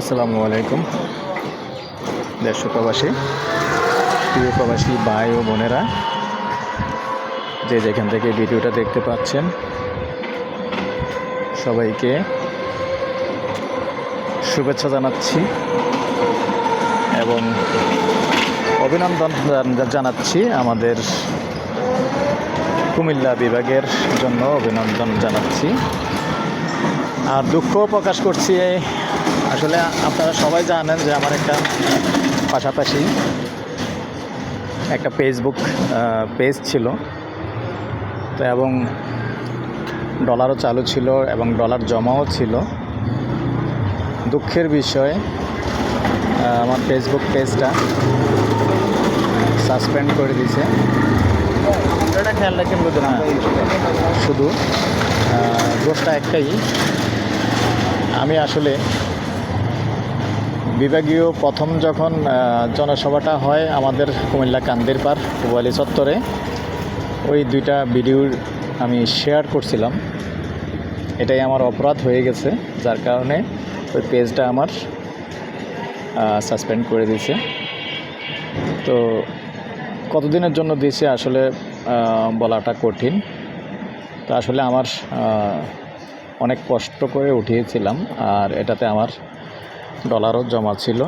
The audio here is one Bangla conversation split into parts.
আসসালামু আলাইকুম। দেশ প্রবাসী, প্রিয় প্রবাসী ভাই ও বোনেরা, যে যেখান থেকে ভিডিওটা দেখতে পাচ্ছেন, সবাইকে শুভেচ্ছা জানাচ্ছি এবং অভিনন্দন জানাচ্ছি আমাদের কুমিল্লা বিভাগের জন্য অভিনন্দন জানাচ্ছি। আর দুঃখ প্রকাশ করছি আসলে আপনারা সবাই জানেন যে আমার একটা পাশাপাশি একটা ফেসবুক পেজ ছিল। তো এবং ডলারও চালু ছিল এবং ডলার জমাও ছিল। দুঃখের বিষয় আমার ফেসবুক পেজটা সাসপেন্ড করে দিছে খেয়াল রাখেন বুঝুন শুধু দোষটা একটাই। আমি আসলে বিভাগীয় প্রথম যখন জনসভাটা হয় আমাদের কুমিল্লা কান্দির পার পুবালি চত্বরে, ওই দুইটা ভিডিও আমি শেয়ার করছিলাম। এটাই আমার অপরাধ হয়ে গেছে, যার কারণে ওই পেজটা আমার সাসপেন্ড করে দিয়েছে। তো কতদিনের জন্য দিয়েছে আসলে বলাটা কঠিন। তো আসলে আমার অনেক কষ্ট করে উঠিয়েছিলাম, আর এটাতে আমার ডলারও জমা ছিল।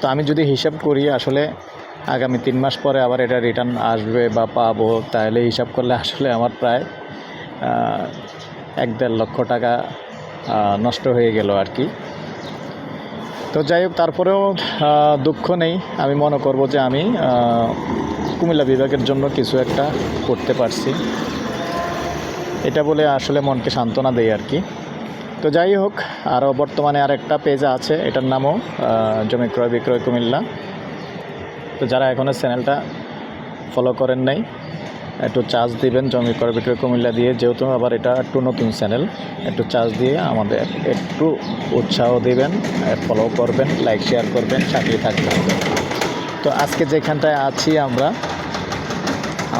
তো আমি যদি হিসাব করি, আসলে আগামী তিন মাস পরে আবার এটা রিটার্ন আসবে বা পাবো, তাহলে হিসাব করলে আসলে আমার প্রায় এক দেড় লক্ষ টাকা নষ্ট হয়ে গেল আর কি। তো যাই হোক, তারপরেও দুঃখ নেই। আমি মনে করব যে আমি কুমিল্লা বিভাগের জন্য কিছু একটা করতে পারছি। এটা বলে আসলে মনকে সান্ত্বনা দেয় আর কি। তো যাই হোক, আরও বর্তমানে আর একটা পেজ আছে, এটার নামও জমি ক্রয়, বিক্রয় কুমিল্লা। তো যারা এখনও চ্যানেলটা ফলো করেন নাই, একটু চার্জ দিবেন জমি ক্রয়, বিক্রয় কুমিল্লা দিয়ে, যেহেতু আবার এটা একটু নতুন চ্যানেল একটু চার্জ দিয়ে আমাদের একটু উৎসাহ দিবেন ফলো করবেন লাইক শেয়ার করবেন চাকরি থাকবেন। তো আজকে যেখানটায় আছি আমরা,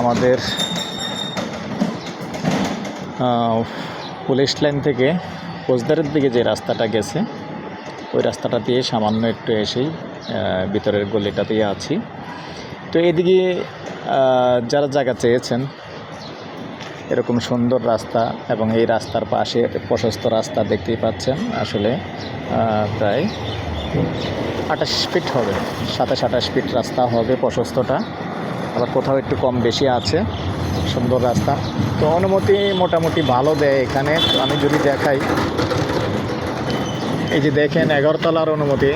আমাদের পুলিশ লাইন থেকে কোচদারের দিকে যে রাস্তাটা গেছে, ওই রাস্তাটা দিয়ে সামান্য একটু এসেই ভিতরের গলিটা দিয়ে আছি। তো এদিকে যারা জায়গা চেয়েছেন, এরকম সুন্দর রাস্তা এবং এই রাস্তার পাশে প্রশস্ত রাস্তা দেখতেই পাচ্ছেন, আসলে প্রায় আঠাশ ফিট হবে, সাতাশ আঠাশ ফিট রাস্তা হবে প্রশস্তটা। আবার কোথাও একটু কম বেশি আছে। সুন্দর রাস্তা। তো অনুমতি মোটামুটি ভালো দেয় এখানে। আমি যদি দেখাই, এই যে দেখেন এগারোতলার অনুমতি।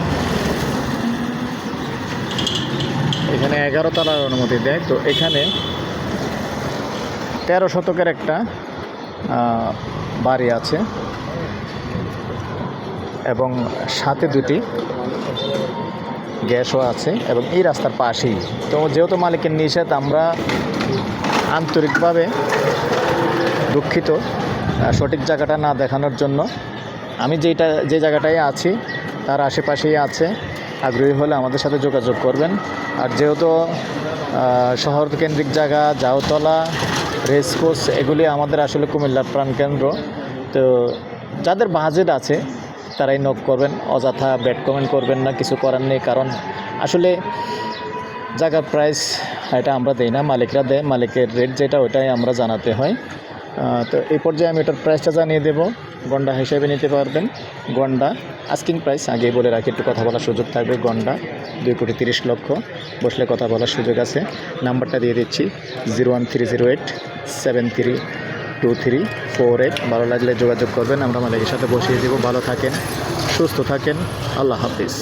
এখানে এগারোতলার অনুমতি দেয়। তো এখানে তেরো শতকের একটা বাড়ি আছে। এবং সাথে দুটি গ্যাসও আছে এবং এই রাস্তার পাশেই। তো যেহেতু মালিকের নিষেধ, আমরা আন্তরিকভাবে দুঃখিত সঠিক জায়গাটা না দেখানোর জন্য। আমি যেটা, যে জায়গাটায় আছি, তার আশেপাশেই আছে। আগ্রহী হলে আমাদের সাথে যোগাযোগ করবেন। আর যেহেতু শহর কেন্দ্রিক জায়গা জাউতলা রেসকোর্স এগুলি আমাদের আসলে কুমিল্লার প্রাণকেন্দ্র। তো যাদের বাজেট আছে, তারাই নক করবেন, অযথা ব্যাড কমেন্ট করবেন না, কিছু করার নেই। কারণ আসলে জায়গার প্রাইস এটা আমরা দেই না, মালিকরা দেয়, মালিকের রেট যেটা ওটাই আমরা জানাতে হয়। তো এই পর্যায়ে আমি এটার প্রাইসটা জানিয়ে দেবো। গন্ডা হিসেবে নিতে পারবেন। গন্ডা আস্কিং প্রাইস আগেই বলে রাখি, একটু কথা বলার সুযোগ থাকবে। গন্ডা, দুই কোটি তিরিশ লক্ষ, বসলে কথা বলার সুযোগ আছে। নাম্বারটা দিয়ে দিচ্ছি, zero one three zero eight, seven three two three four eight. ভালো লাগলে যোগাযোগ করবেন, আমরা মালিকের সাথে বসিয়ে দেবো। ভালো থাকেন, সুস্থ থাকেন। আল্লাহ হাফিজ।